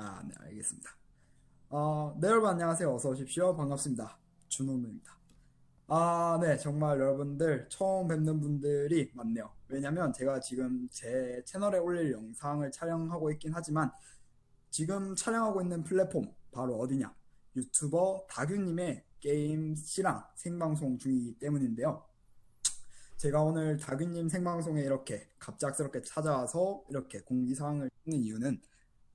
아, 네, 알겠습니다. 어, 네, 여러분 안녕하세요. 어서 오십시오. 반갑습니다. 준호입니다. 아, 네, 정말 여러분들 처음 뵙는 분들이 많네요. 왜냐면 제가 지금 제 채널에 올릴 영상을 촬영하고 있긴 하지만 지금 촬영하고 있는 플랫폼 바로 어디냐? 유튜버 다규님의 게임 씨랑 생방송 중이기 때문인데요. 제가 오늘 다규님 생방송에 이렇게 갑작스럽게 찾아와서 이렇게 공지사항을 찍는 이유는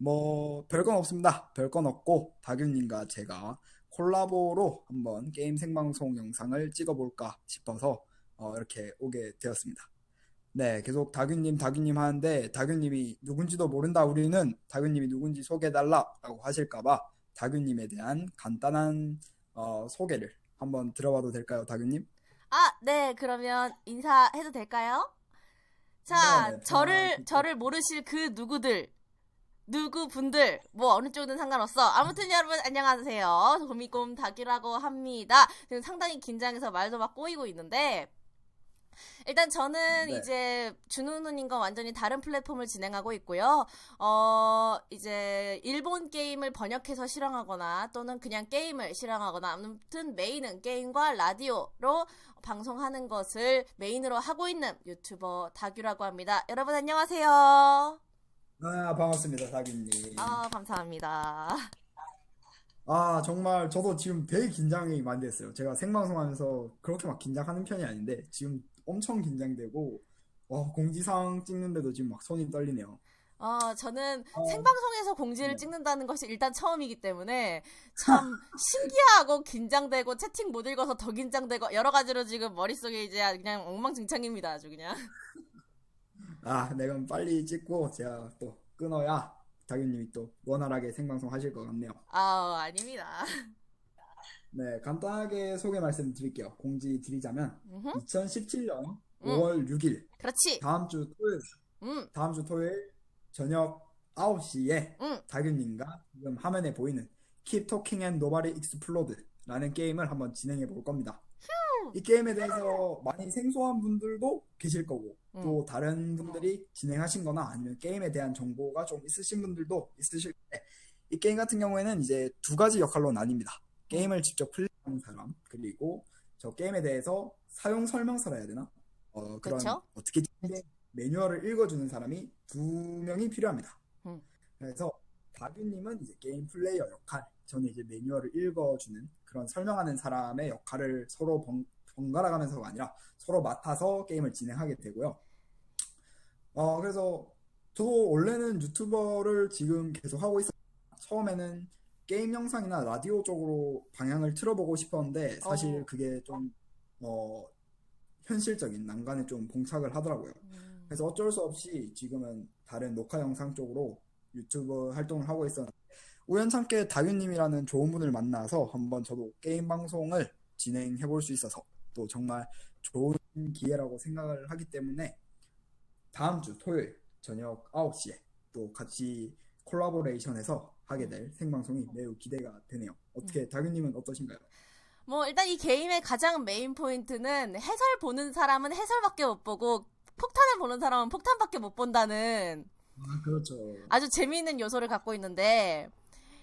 뭐 별건 없습니다. 별건 없고 다규님과 제가 콜라보로 한번 게임 생방송 영상을 찍어볼까 싶어서 어, 이렇게 오게 되었습니다. 네, 계속 다규님, 다규님 하는데 다규님이 누군지도 모른다 우리는 다규님이 누군지 소개해달라라고 하실까봐 다규님에 대한 간단한 어, 소개를 한번 들어봐도 될까요, 다규님? 아, 네, 그러면 인사해도 될까요? 자, 네네, 저를, 아, 저를 모르실 그 누구들, 누구 분들, 뭐 어느 쪽이든 상관없어. 아무튼 여러분 안녕하세요. 도미곰 닭이라고 합니다. 지금 상당히 긴장해서 말도 막 꼬이고 있는데, 일단 저는 네. 이제 준우누님과 완전히 다른 플랫폼을 진행하고 있고요. 어, 이제 일본 게임을 번역해서 실행하거나 또는 그냥 게임을 실행하거나 아무튼 메인은 게임과 라디오로 방송하는 것을 메인으로 하고 있는 유튜버 다규라고 합니다. 여러분 안녕하세요. 아, 반갑습니다, 다규님. 아, 감사합니다. 아, 정말 저도 지금 되게 긴장이 많이 됐어요. 제가 생방송 하면서 그렇게 막 긴장하는 편이 아닌데 지금 엄청 긴장되고 와, 공지사항 찍는데도 지금 막 손이 떨리네요. 어, 저는 어, 생방송에서 공지를 네. 찍는다는 것이 일단 처음이기 때문에 참 신기하고 긴장되고 채팅 못 읽어서 더 긴장되고 여러 가지로 지금 머릿속에 이제 그냥 엉망진창입니다. 아주 그냥. 아, 네, 그럼 빨리 찍고 제가 또 끊어야 다규님이 또 원활하게 생방송 하실 것 같네요. 아, 아닙니다. 네, 간단하게 소개 말씀드릴게요. 공지 드리자면 음흠. 2017년 음, 5월 6일 그렇지. 다음 주 토요일, 음, 다음 주 토요일 저녁 9시에 음, 다규님과 지금 화면에 보이는 Keep Talking and Nobody Exploded라는 게임을 한번 진행해 볼 겁니다. 이 게임에 대해서 많이 생소한 분들도 계실 거고 음, 또 다른 분들이 진행하신 거나 아니면 게임에 대한 정보가 좀 있으신 분들도 있으실 텐데 이 게임 같은 경우에는 이제 두 가지 역할로 나뉩니다. 음, 게임을 직접 플레이하는 사람 그리고 저 게임에 대해서 사용 설명서라 해야 되나? 어, 그런. 어떻게 매뉴얼을 읽어주는 사람이 두 명이 필요합니다. 음, 그래서 다규님은 이제 게임 플레이어 역할, 저는 이제 매뉴얼을 읽어주는 그런 설명하는 사람의 역할을 서로 번, 번갈아 가면서가 아니라 서로 맡아서 게임을 진행하게 되고요. 어, 그래서 저도 원래는 유튜버를 지금 계속 하고 있었, 처음에는 게임 영상이나 라디오 쪽으로 방향을 틀어보고 싶었는데 사실 어, 그게 좀, 어, 현실적인 난관에 좀 봉착을 하더라고요. 음, 그래서 어쩔 수 없이 지금은 다른 녹화 영상 쪽으로 유튜브 활동을 하고 있었는데 우연찮게 다규님이라는 좋은 분을 만나서 한번 저도 게임 방송을 진행해 볼 수 있어서 또 정말 좋은 기회라고 생각을 하기 때문에 다음 주 토요일 저녁 9시에 또 같이 콜라보레이션해서 하게 될 생방송이 매우 기대가 되네요. 음. 어떻게 다규님은 어떠신가요? 뭐 일단 이 게임의 가장 메인 포인트는 해설 보는 사람은 해설밖에 못 보고 폭탄을 보는 사람은 폭탄밖에 못 본다는 아, 그렇죠. 아주 재미있는 요소를 갖고 있는데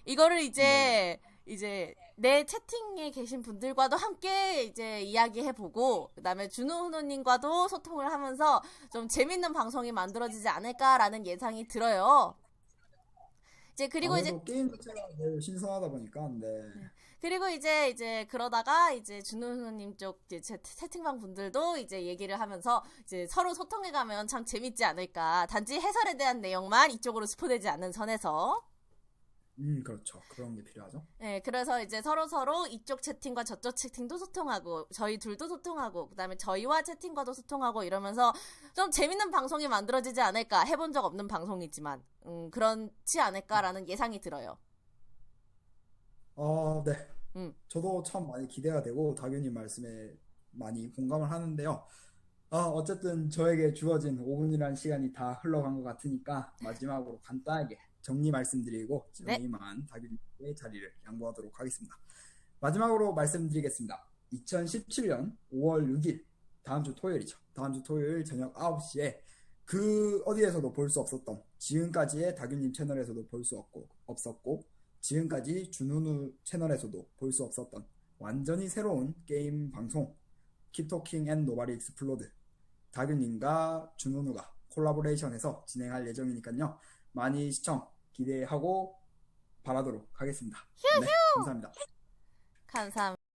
이거를 네. 이제 이제 내 채팅에 계신 분들과도 함께 이제 이야기해보고 그다음에 준호 훈호님과도 소통을 하면서 좀 재밌는 방송이 만들어지지 않을까라는 예상이 들어요. 이제 그리고 이제 게임 자체가 매우 신선하다 보니까 네. 그리고 이제 이제 그러다가 이제 준호 훈호님 쪽 이제 채- 채팅방 분들도 이제 얘기를 하면서 이제 서로 소통해가면 참 재밌지 않을까. 단지 해설에 대한 내용만 이쪽으로 스포되지 않는 선에서. 음, 그렇죠. 그런 게 필요하죠. 네, 그래서 이제 서로 서로 이쪽 채팅과 저쪽 채팅도 소통하고 저희 둘도 소통하고 그 다음에 저희와 채팅과도 소통하고 이러면서 좀 재밌는 방송이 만들어지지 않을까 해본 적 없는 방송이지만 음, 그렇지 않을까라는 예상이 들어요. 어, 네. 음, 저도 참 많이 기대가 되고 다규님 말씀에 많이 공감을 하는데요. 어, 어쨌든 저에게 주어진 5분이라는 시간이 다 흘러간 것 같으니까 마지막으로 간단하게 정리 말씀드리고 네, 저는 이만 다규님의 자리를 양보하도록 하겠습니다. 마지막으로 말씀드리겠습니다. 2017년 5월 6일 다음 주 토요일이죠. 다음 주 토요일 저녁 9시에 그 어디에서도 볼 수 없었던 지금까지의 다균님 채널에서도 볼 수 없고 없었고 지금까지 준우누 채널에서도 볼 수 없었던 완전히 새로운 게임 방송 킵토킹 앤 노바리 익스플로드 다균님과 준우누가 콜라보레이션해서 진행할 예정이니까요 많이 시청 기대하고 바라도록 하겠습니다. 네, 감사합니다. 감사합니다.